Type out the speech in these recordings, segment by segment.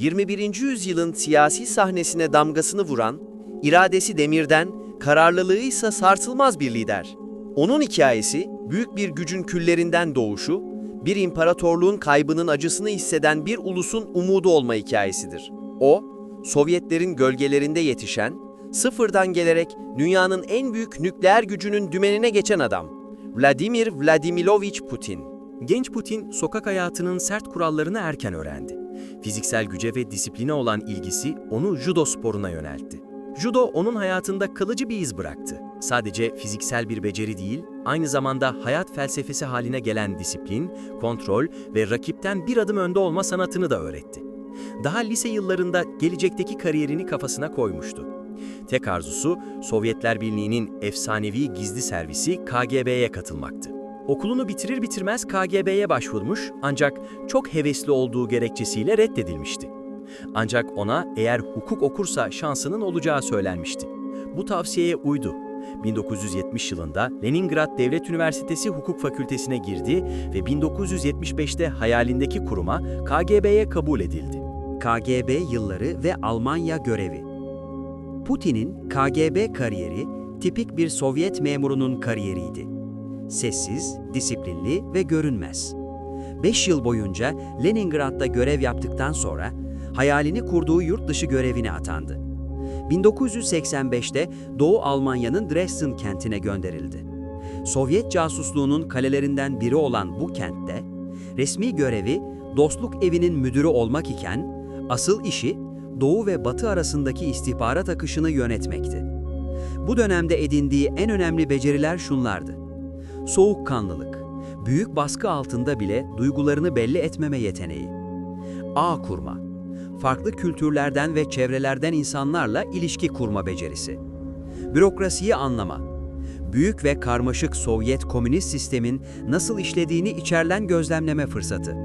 21. yüzyılın siyasi sahnesine damgasını vuran, iradesi demirden, kararlılığı ise sarsılmaz bir lider. Onun hikayesi, büyük bir gücün küllerinden doğuşu, bir imparatorluğun kaybının acısını hisseden bir ulusun umudu olma hikayesidir. O, Sovyetlerin gölgelerinde yetişen, sıfırdan gelerek dünyanın en büyük nükleer gücünün dümenine geçen adam. Vladimir Vladimirovich Putin. Genç Putin, sokak hayatının sert kurallarını erken öğrendi. Fiziksel güce ve disipline olan ilgisi onu judo sporuna yöneltti. Judo onun hayatında kalıcı bir iz bıraktı. Sadece fiziksel bir beceri değil, aynı zamanda hayat felsefesi haline gelen disiplin, kontrol ve rakipten bir adım önde olma sanatını da öğretti. Daha lise yıllarında gelecekteki kariyerini kafasına koymuştu. Tek arzusu Sovyetler Birliği'nin efsanevi gizli servisi KGB'ye katılmaktı. Okulunu bitirir bitirmez KGB'ye başvurmuş ancak çok hevesli olduğu gerekçesiyle reddedilmişti. Ancak ona eğer hukuk okursa şansının olacağı söylenmişti. Bu tavsiyeye uydu. 1970 yılında Leningrad Devlet Üniversitesi Hukuk Fakültesine girdi ve 1975'te hayalindeki kuruma KGB'ye kabul edildi. KGB yılları ve Almanya görevi. Putin'in KGB kariyeri tipik bir Sovyet memurunun kariyeriydi. Sessiz, disiplinli ve görünmez. 5 yıl boyunca Leningrad'da görev yaptıktan sonra hayalini kurduğu yurt dışı görevine atandı. 1985'te Doğu Almanya'nın Dresden kentine gönderildi. Sovyet casusluğunun kalelerinden biri olan bu kentte, resmi görevi dostluk evinin müdürü olmak iken, asıl işi Doğu ve Batı arasındaki istihbarat akışını yönetmekti. Bu dönemde edindiği en önemli beceriler şunlardı. Soğukkanlılık, büyük baskı altında bile duygularını belli etmeme yeteneği. Ağ kurma, farklı kültürlerden ve çevrelerden insanlarla ilişki kurma becerisi. Bürokrasiyi anlama, büyük ve karmaşık Sovyet komünist sistemin nasıl işlediğini içeriden gözlemleme fırsatı.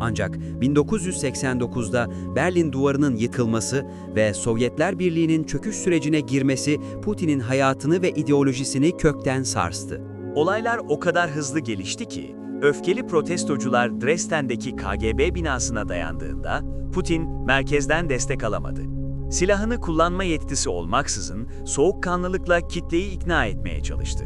Ancak 1989'da Berlin Duvarı'nın yıkılması ve Sovyetler Birliği'nin çöküş sürecine girmesi Putin'in hayatını ve ideolojisini kökten sarstı. Olaylar o kadar hızlı gelişti ki, öfkeli protestocular Dresden'deki KGB binasına dayandığında, Putin merkezden destek alamadı. Silahını kullanma yetkisi olmaksızın soğukkanlılıkla kitleyi ikna etmeye çalıştı.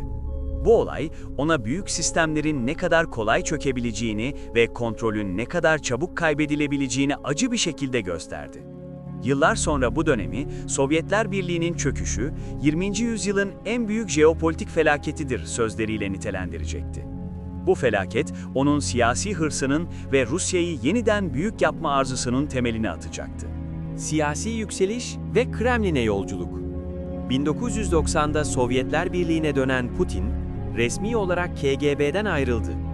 Bu olay, ona büyük sistemlerin ne kadar kolay çökebileceğini ve kontrolün ne kadar çabuk kaybedilebileceğini acı bir şekilde gösterdi. Yıllar sonra bu dönemi Sovyetler Birliği'nin çöküşü, 20. yüzyılın en büyük jeopolitik felaketidir sözleriyle nitelendirecekti. Bu felaket, onun siyasi hırsının ve Rusya'yı yeniden büyük yapma arzusunun temelini atacaktı. Siyasi yükseliş ve Kremlin'e yolculuk. 1990'da Sovyetler Birliği'ne dönen Putin, resmi olarak KGB'den ayrıldı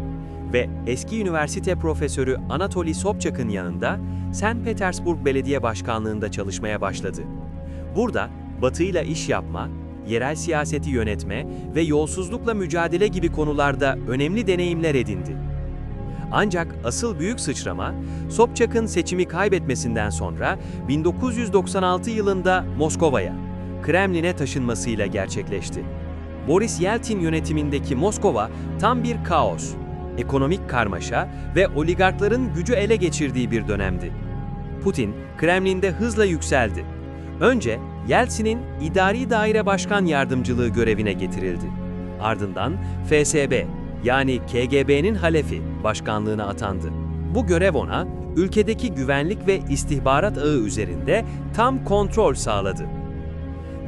ve eski üniversite profesörü Anatoly Sobchak'ın yanında St. Petersburg Belediye Başkanlığı'nda çalışmaya başladı. Burada Batı'yla iş yapma, yerel siyaseti yönetme ve yolsuzlukla mücadele gibi konularda önemli deneyimler edindi. Ancak asıl büyük sıçrama, Sobchak'ın seçimi kaybetmesinden sonra 1996 yılında Moskova'ya, Kremlin'e taşınmasıyla gerçekleşti. Boris Yeltsin yönetimindeki Moskova tam bir kaos, ekonomik karmaşa ve oligarkların gücü ele geçirdiği bir dönemdi. Putin, Kremlin'de hızla yükseldi. Önce Yeltsin'in idari daire başkan yardımcılığı görevine getirildi. Ardından FSB yani KGB'nin halefi başkanlığına atandı. Bu görev ona ülkedeki güvenlik ve istihbarat ağı üzerinde tam kontrol sağladı.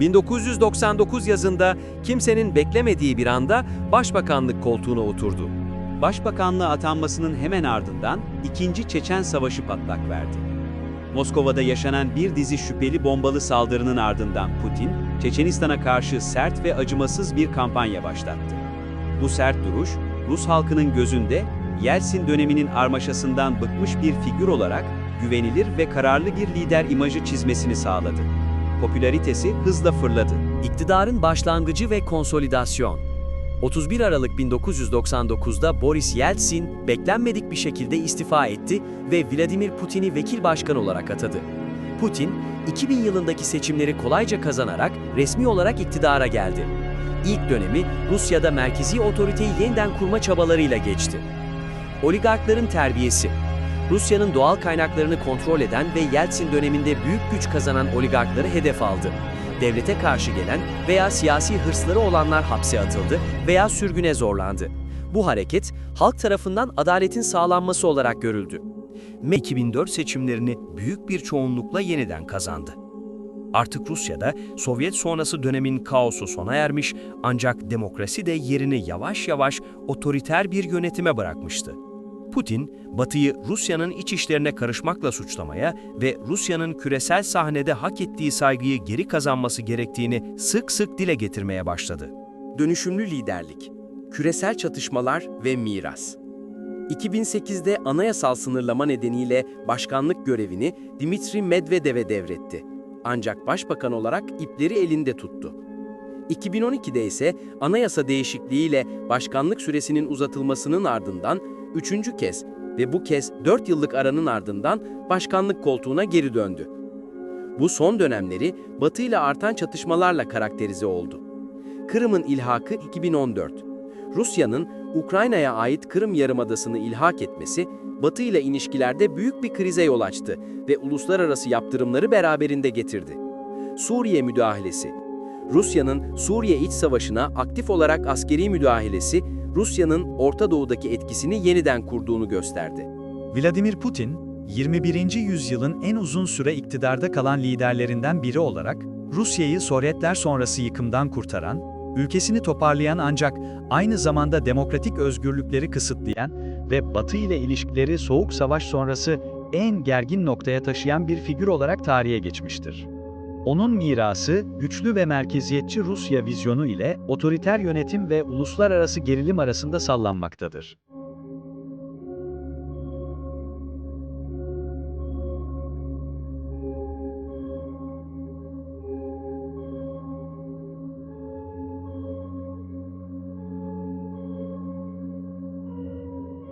1999 yazında kimsenin beklemediği bir anda başbakanlık koltuğuna oturdu. Başbakanlığa atanmasının hemen ardından ikinci Çeçen Savaşı patlak verdi. Moskova'da yaşanan bir dizi şüpheli bombalı saldırının ardından Putin, Çeçenistan'a karşı sert ve acımasız bir kampanya başlattı. Bu sert duruş, Rus halkının gözünde Yeltsin döneminin armaşasından bıkmış bir figür olarak güvenilir ve kararlı bir lider imajı çizmesini sağladı. Popülaritesi hızla fırladı. İktidarın başlangıcı ve konsolidasyon. 31 Aralık 1999'da Boris Yeltsin beklenmedik bir şekilde istifa etti ve Vladimir Putin'i vekil başkan olarak atadı. Putin, 2000 yılındaki seçimleri kolayca kazanarak resmi olarak iktidara geldi. İlk dönemi Rusya'da merkezi otoriteyi yeniden kurma çabalarıyla geçti. Oligarkların terbiyesi, Rusya'nın doğal kaynaklarını kontrol eden ve Yeltsin döneminde büyük güç kazanan oligarkları hedef aldı. Devlete karşı gelen veya siyasi hırsları olanlar hapse atıldı veya sürgüne zorlandı. Bu hareket halk tarafından adaletin sağlanması olarak görüldü. Me 2004 seçimlerini büyük bir çoğunlukla yeniden kazandı. Artık Rusya'da Sovyet sonrası dönemin kaosu sona ermiş ancak demokrasi de yerini yavaş yavaş otoriter bir yönetime bırakmıştı. Putin, Batı'yı Rusya'nın iç işlerine karışmakla suçlamaya ve Rusya'nın küresel sahnede hak ettiği saygıyı geri kazanması gerektiğini sık sık dile getirmeye başladı. Dönüşümlü liderlik, küresel çatışmalar ve miras. 2008'de anayasal sınırlama nedeniyle başkanlık görevini Dimitri Medvedev'e devretti. Ancak başbakan olarak ipleri elinde tuttu. 2012'de ise anayasa değişikliğiyle başkanlık süresinin uzatılmasının ardından üçüncü kez ve bu kez 4 yıllık aranın ardından başkanlık koltuğuna geri döndü. Bu son dönemleri Batı ile artan çatışmalarla karakterize oldu. Kırım'ın ilhakı 2014. Rusya'nın Ukrayna'ya ait Kırım Yarımadası'nı ilhak etmesi, Batı ile ilişkilerde büyük bir krize yol açtı ve uluslararası yaptırımları beraberinde getirdi. Suriye müdahalesi Rusya'nın Suriye iç savaşına aktif olarak askeri müdahalesi, Rusya'nın Orta Doğu'daki etkisini yeniden kurduğunu gösterdi. Vladimir Putin, 21. yüzyılın en uzun süre iktidarda kalan liderlerinden biri olarak, Rusya'yı Sovyetler sonrası yıkımdan kurtaran, ülkesini toparlayan ancak aynı zamanda demokratik özgürlükleri kısıtlayan ve Batı ile ilişkileri Soğuk Savaş sonrası en gergin noktaya taşıyan bir figür olarak tarihe geçmiştir. Onun mirası, güçlü ve merkeziyetçi Rusya vizyonu ile otoriter yönetim ve uluslararası gerilim arasında sallanmaktadır.